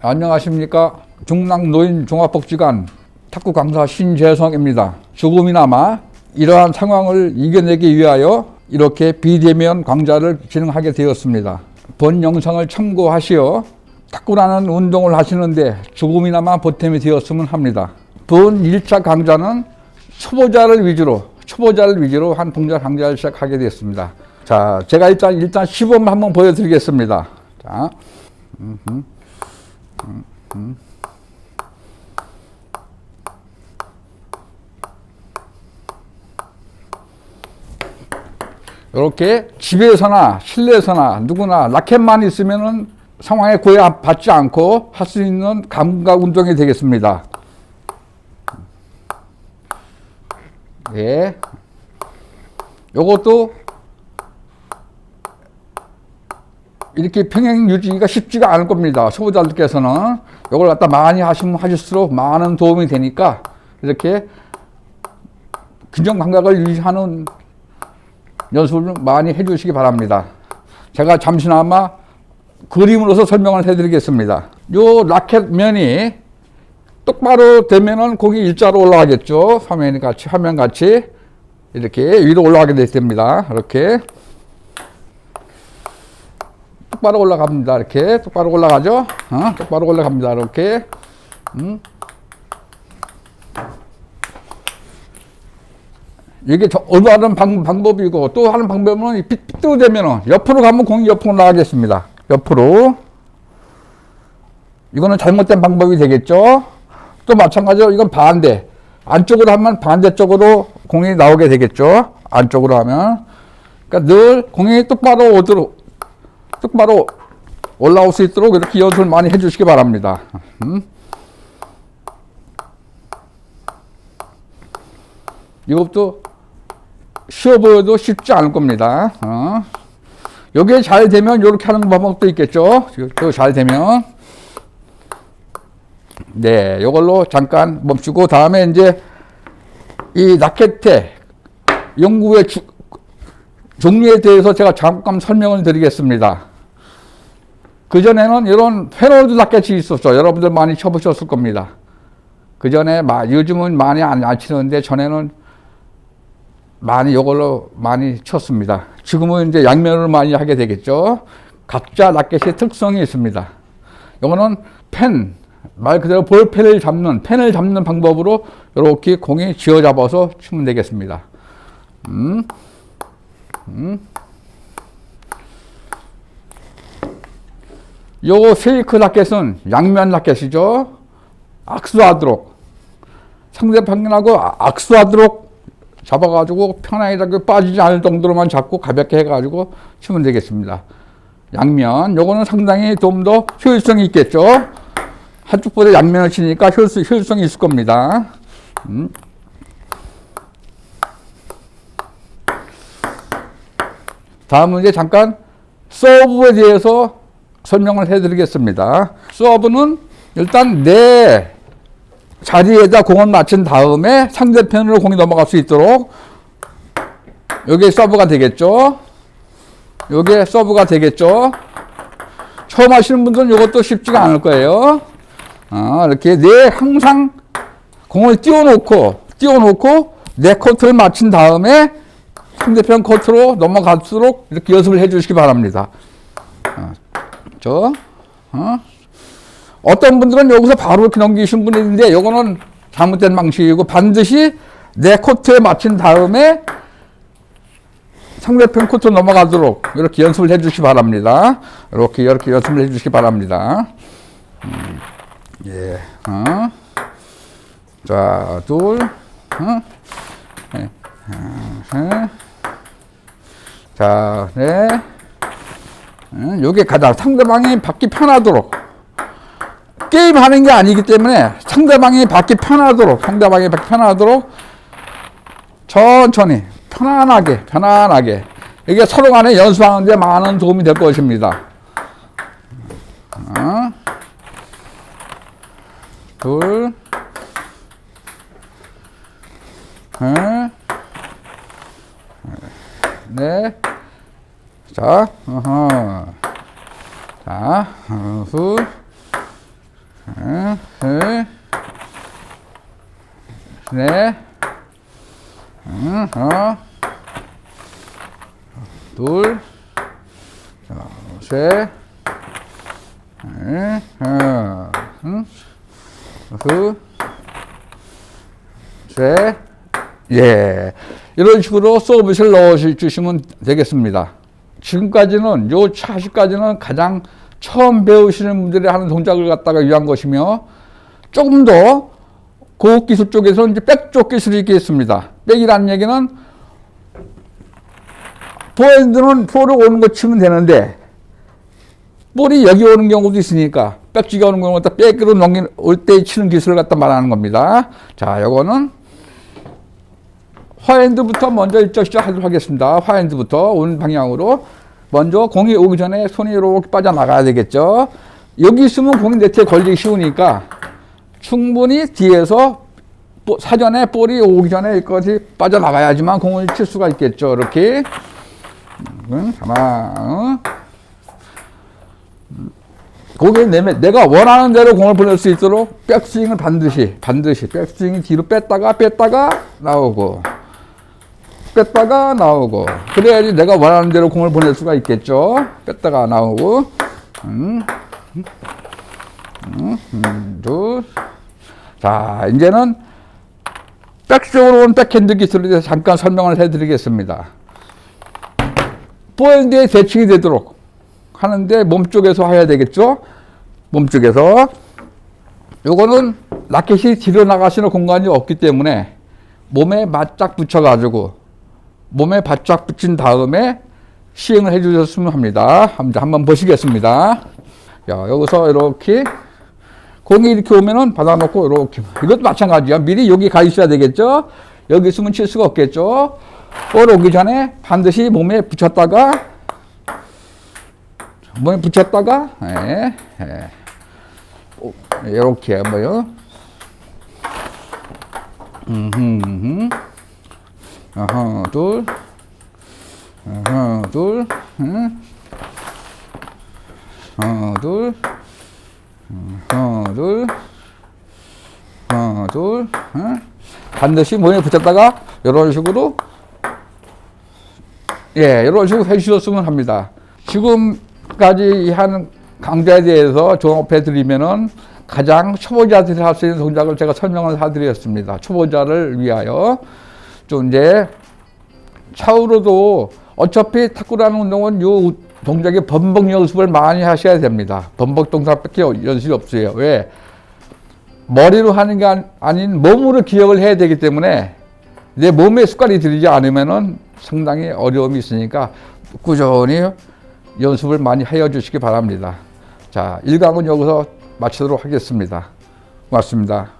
안녕하십니까 중랑 노인 종합복지관 탁구 강사 신재성입니다. 조금이나마 이러한 상황을 이겨내기 위하여 이렇게 비대면 강좌를 진행하게 되었습니다. 본 영상을 참고하시어 탁구라는 운동을 하시는데 조금이나마 보탬이 되었으면 합니다. 본 1차 강좌는 초보자를 위주로 초보자를 위주로 한 동작 강좌를 시작하게 되었습니다. 자, 제가 일단 일단 시범 한번 보여드리겠습니다. 자, 이렇게 집에서나 실내에서나 누구나 라켓만 있으면은 상황에 구애받지 않고 할 수 있는 감각 운동이 되겠습니다. 예. 요것도 이렇게 평행 유지가 쉽지가 않을 겁니다. 초보자들께서는 이걸 갖다 많이 하시면 하실수록 많은 도움이 되니까 이렇게 균형 감각을 유지하는 연습을 많이 해주시기 바랍니다. 제가 잠시나마 그림으로서 설명을 해드리겠습니다. 요 라켓 면이 똑바로 되면은 공이 일자로 올라가겠죠. 화면이 같이, 화면 같이 이렇게 위로 올라가게 됩니다. 이렇게. 똑바로 올라갑니다. 이렇게 똑바로 올라가죠. 어? 똑바로 올라갑니다. 이렇게. 음. 이게 저 올바른 방, 방법이고 또 하는 방법은 이 삐뚤어되면 옆으로 가면 공이 옆으로 나가겠습니다. 옆으로. 이거는 잘못된 방법이 되겠죠. 또 마찬가지로 이건 반대. 안쪽으로 하면 반대쪽으로 공이 나오게 되겠죠. 안쪽으로 하면. 그러니까 늘 공이 똑바로 오도록 똑바로 올라올 수 있도록 이렇게 연습을 많이 해주시기 바랍니다. 음? 이것도 쉬워 보여도 쉽지 않을 겁니다. 어. 요게 잘 되면 이렇게 하는 방법도 있겠죠. 잘 되면. 네, 이걸로 잠깐 멈추고 다음에 이제 이 라켓의 연구의 주, 종류에 대해서 제가 잠깐 설명을 드리겠습니다. 그전에는 이런 페널드 라켓이 있었죠. 여러분들 많이 쳐보셨을 겁니다. 그전에 요즘은 많이 안, 안 치는데 전에는 많이 이걸로 많이 쳤습니다. 지금은 이제 양면으로 많이 하게 되겠죠. 각자 라켓의 특성이 있습니다. 이거는 펜, 말 그대로 볼펜을 잡는, 펜을 잡는 방법으로 이렇게 공이 쥐어 잡아서 치면 되겠습니다. 음, 음. 요 세이크 라켓은 양면 라켓이죠. 악수하도록 상대방하고 악수하도록 잡아가지고 편하게 빠지지 않을 정도로만 잡고 가볍게 해가지고 치면 되겠습니다. 양면 요거는 상당히 좀 더 효율성이 있겠죠. 한쪽보다 양면을 치니까 효율성, 효율성이 있을 겁니다. 음. 다음은 이제 잠깐 서브에 대해서 설명을 해드리겠습니다. 서브는 일단 내 자리에다 공을 맞춘 다음에 상대편으로 공이 넘어갈 수 있도록 여기 서브가 되겠죠. 요게 서브가 되겠죠. 처음 하시는 분들은 이것도 쉽지가 않을 거예요. 어, 이렇게 내 항상 공을 띄워놓고 띄워놓고 내 코트를 맞춘 다음에 상대편 코트로 넘어갈수록 이렇게 연습을 해주시기 바랍니다. 어, 저, 어? 어떤 분들은 여기서 바로 이렇게 넘기신 분이 있는데 이거는 잘못된 방식이고 반드시 내 코트에 맞춘 다음에 상대편 코트 넘어가도록 이렇게 연습을 해주시기 바랍니다. 이렇게 이렇게 연습을 해주시기 바랍니다. 음, 예, 어. 자, 둘, 어. 네. 어, 자, 네. 요게 가장 상대방이 받기 편하도록 게임 하는 게 아니기 때문에 상대방이 받기 편하도록 상대방이 받기 편하도록 천천히 편안하게 편안하게 이게 서로 간에 연습하는데 많은 도움이 될 것입니다. 하나, 둘, 응. 네. 자, 어허. 자, 어, 후. 응, 셋. 네. 응, 어. 둘. 자, 셋. 응, 어. 응. 후. 셋. 예. 이런 식으로 서비스를 넣어 주시면 되겠습니다. 지금까지는 요 차시까지는 가장 처음 배우시는 분들이 하는 동작을 갖다가 위한 것이며 조금 더 고급 기술 쪽에서 이제 백쪽 기술이 있겠습니다. 백이라는 얘기는 포핸드는 포를 오는 거 치면 되는데 볼이 여기 오는 경우도 있으니까 백지가 오는 경우 갖다 백으로 넘긴 올 때 치는 기술을 갖다 말하는 겁니다. 자, 요거는 화핸드부터 먼저 일적 시작하도록 하겠습니다. 화핸드부터 오는 방향으로 먼저 공이 오기 전에 손이 이렇게 빠져나가야 되겠죠. 여기 있으면 공이 네트에 걸리기 쉬우니까 충분히 뒤에서 보- 사전에 볼이 오기 전에 이것이 빠져나가야지만 공을 칠 수가 있겠죠. 이렇게 응, 하나, 어? 거기에 내면 내가 원하는 대로 공을 보낼 수 있도록 백스윙을 반드시 반드시 백스윙이 뒤로 뺐다가 뺐다가 나오고 뺐다가 나오고 그래야지 내가 원하는 대로 공을 보낼 수가 있겠죠 뺐다가 나오고 음, 음, 음, 음, 둘. 자 이제는 백쪽으로 온 백핸드 기술에 대해서 잠깐 설명을 해드리겠습니다 포핸드에 대칭이 되도록 하는데 몸쪽에서 해야 되겠죠 몸쪽에서 요거는 라켓이 뒤로 나가시는 공간이 없기 때문에 몸에 바짝 붙여가지고 몸에 바짝 붙인 다음에 시행을 해주셨으면 합니다. 한번, 보시겠습니다. 자, 여기서 이렇게 공이 이렇게 오면은 받아놓고 이렇게 이것도 마찬가지야. 미리 여기 가 있어야 되겠죠. 여기 있으면 칠 수가 없겠죠. 볼 오기 전에 반드시 몸에 붙였다가 몸에 붙였다가 예, 예. 오, 이렇게 뭐요. 음, 하나, 둘, 하나, 둘, 응? 하나, 둘, 하나, 둘, 하나, 둘, 응? 반드시 몸에 붙였다가 이런 식으로 예, 이런 식으로 해주셨으면 합니다. 지금 까지 하는 강좌에 대해서 종합해 드리면은 가장 초보자들이 할 수 있는 동작을 제가 설명을 해드렸습니다. 초보자를 위하여 좀 이제 차후로도 어차피 탁구라는 운동은 요 동작의 번복 연습을 많이 하셔야 됩니다. 번복 동작밖에 연습이 없어요. 왜? 머리로 하는 게 아닌 몸으로 기억을 해야 되기 때문에 내 몸에 습관이 들이지 않으면은 상당히 어려움이 있으니까 꾸준히 연습을 많이 하여 주시기 바랍니다. 자, 1강은 여기서 마치도록 하겠습니다. 고맙습니다.